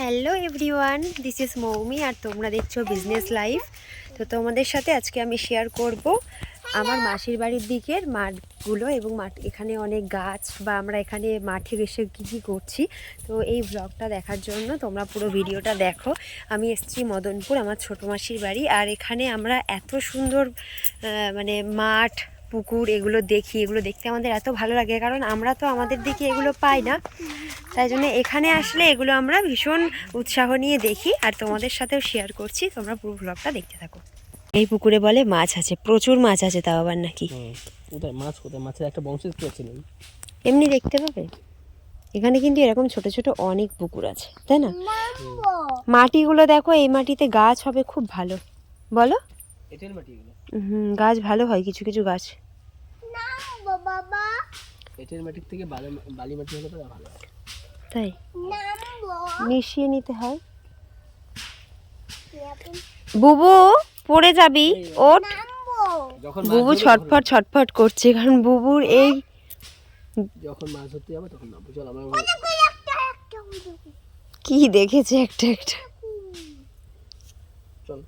Hello everyone, this is Moumi আর তোমরা দেখছ business life. তো তোমাদের সাথে আজকে আমি শেয়ার করব আমার মাসির বাড়ির দিকের মাঠগুলো এবং মাঠ, এখানে অনেক গাছ বা আমরা এখানে মাঠে এসে কী কী করছি। তো এই ব্লগটা দেখার জন্য তোমরা পুরো ভিডিওটা দেখো। আমি এসছি মদনপুর, আমার ছোটো মাসির বাড়ি। আর এখানে আমরা এত সুন্দর মানে মাঠ পুকুর এগুলো দেখি এগুলো দেখতে আমাদের এত ভালো লাগে কারণ আমরা তো আমাদের দিকে এগুলো পাই না। তাই জন্য এখানে আসলে এগুলো আমরা ভীষণ উৎসাহ নিয়ে দেখি আর তোমাদের সাথেও শেয়ার করছি। তোমরা পুরো ব্লগটা দেখতে থাকো। এই পুকুরে বলে মাছ আছে প্রচুর মাছ আছে তাও আবার নাকি? কোথায় মাছ কোথায় মাছের একটা বংশ দেখতে এমনি দেখতে পাবে? এখানে কিন্তু এরকম ছোট ছোট অনেক পুকুর আছে তাই না? মাটিগুলো দেখো এই মাটিতে গাছ হবে খুব ভালো। বলো? এঁটেল মাটি এগুলো? হুম গাছ ভালো হয় কিছু কিছু গাছ। এঁটেল মাটির থেকে বালি বালি মাটি হলে তো ভালো হয়। তাই? মিশিয়ে নিতে হয়। বুবু পড়ে যাবি ওঠ। বুবু ছটফট ছটফট করছে কারণ বুবুর এই যখন মাছ ধরতে যাবে তখন নামবো চল আমরা কি দেখেছে একটা একটা। চল।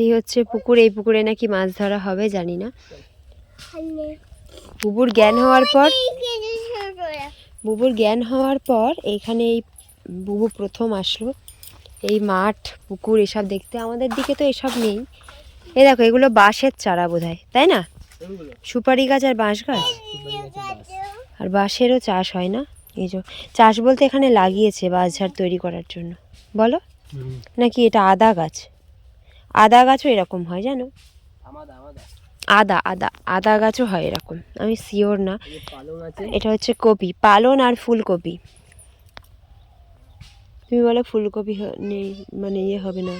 এই হচ্ছে পুকুর এই পুকুরে নাকি মাছ ধরা হবে জানি না। বুবুর জ্ঞান হওয়ার পর বুবুর জ্ঞান হওয়ার পর এখানে এই বুবু প্রথম আসলো। এই মাঠ পুকুর এসব দেখতে আমাদের দিকে তো এসব নেই। এ দেখো এগুলো বাঁশের চারা বোধ তাই না? সুপারি গাছ আর বাঁশ গাছ। আর বাঁশেরও চাষ হয় না? এই যে চাষ বলতে এখানে লাগিয়েছে বাঁশঝাড় তৈরি করার জন্য। বলো। নাকি এটা আদা গাছ? আদা গাছও এরকম হয় জানো? আদা আদা আদা গাছও হয় এরকম। আমি শিওর না। এটা হচ্ছে কপি পালন আর ফুলকপি। তুমি বলো ফুলকপি নেই মানে ইয়ে হবে না?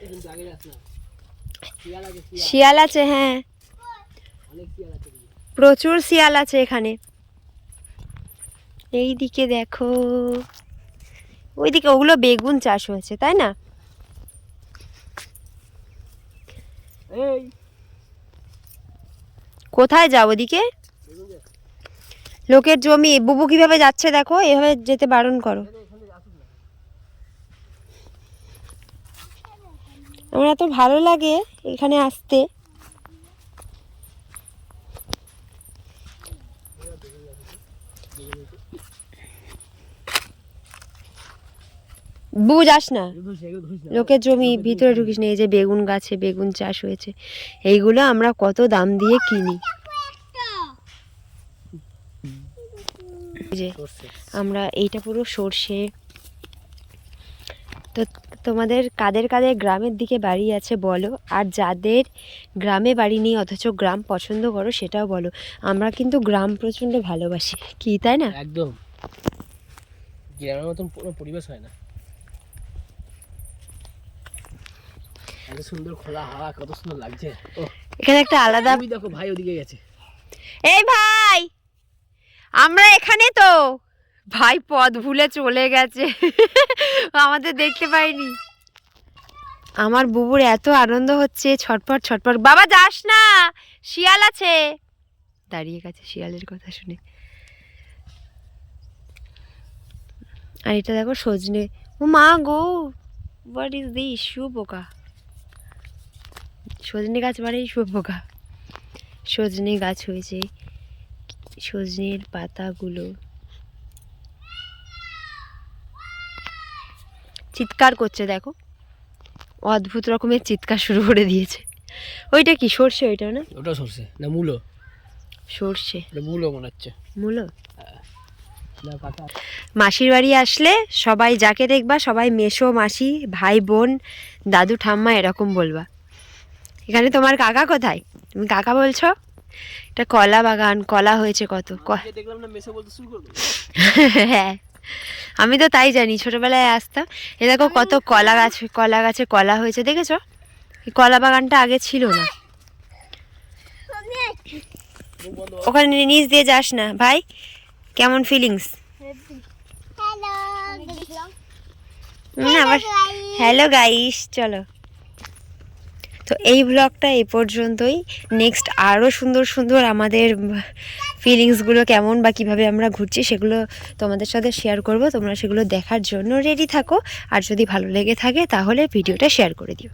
কিন্তু আগে যাস না। শিয়াল আছে হ্যাঁ। প্রচুর শিয়াল আছে এখানে। এই দিকে দেখো। ওইদিকে ওগুলো বেগুন চাষ হয়েছে তাই না? এই। কোথায় যাও ওদিকে? লোকের জমি। বুবু কীভাবে যাচ্ছে দেখো? এভাবে যেতে বারণ করো এখানে আসুক না আমার এত ভালো লাগে এখানে আসতে এগুলো ধুস না। লোকের জমি ভিতরে ঢুকিস না, এই যে বেগুন গাছে বেগুন চাষ হয়েছে, এইগুলো আমরা কত দাম দিয়ে কিনি যে আমরা এইটা পুরো সর্ষে তো তোমাদের কাদের কাদের গ্রামের দিকে বাড়ি আছে বলো? আর যাদের গ্রামে বাড়ি নেই অথচ গ্রাম পছন্দ করো সেটাও বলো। আমরা কিন্তু গ্রাম প্রচণ্ড ভালোবাসি। কি তাই না? একদম। গ্রামের মতন পুরো পরিবেশ হয় না। সুন্দর খোলা হাওয়া কত সুন্দর লাগছে। এখানে একটা আলাদা দেখো ভাই ওদিকে গেছে। এই ভাই! আমরা এখানে তো! ভাই পথ ভুলে চলে গেছে। আমাদের দেখতে পাইনি। আমার বুবুর এত আনন্দ হচ্ছে, ছটপট ছটপট। বাবা, যাস না! শিয়াল আছে। দাঁড়িয়ে গেছে শিয়ালের কথা শুনে। আর এটা দেখো সজনে। ও মা গো হোয়াট ইজ দিস শুয়োপোকা সজনে গাছ মানেই শুয়োপোকা সজনে গাছ হয়েছে, সজনের পাতাগুলো। চিৎকার করছে দেখো। অদ্ভুত রকমের চিৎকার শুরু করে দিয়েছে। ওইটা কি সর্ষে ওইটা না? ওটা সরষে না মূলো? সর্ষে। মূলো মনে হচ্ছে। মূলো? মাসির বাড়ি আসলে সবাই যাকে দেখবা সবাই মেসো মাসি ভাই বোন দাদু ঠাম্মা এরকম বলবা। এখানে তোমার কাকা কোথায়? তুমি কাকা বলছো? এটা কলা বাগান কলা হয়েছে কত। হ্যাঁ। আমি তো তাই জানি ছোটবেলায় আসতাম। এ দেখো কত কলা গাছ কলা গাছে কলা হয়েছে দেখেছ? কলা বাগানটা আগে ছিল না। ওখানে নিচ দিয়ে যাস না ভাই। কেমন ফিলিংস না আবার হ্যালো গাইস চলো। তো এই ব্লগটা এই পর্যন্তই। নেক্সট আরও সুন্দর সুন্দর আমাদের ফিলিংসগুলো কেমন বা কীভাবে আমরা ঘুরছি সেগুলো তোমাদের সাথে শেয়ার করব। তোমরা সেগুলো দেখার জন্য রেডি থাকো। আর যদি ভালো লেগে থাকে তাহলে ভিডিওটা শেয়ার করে দিও।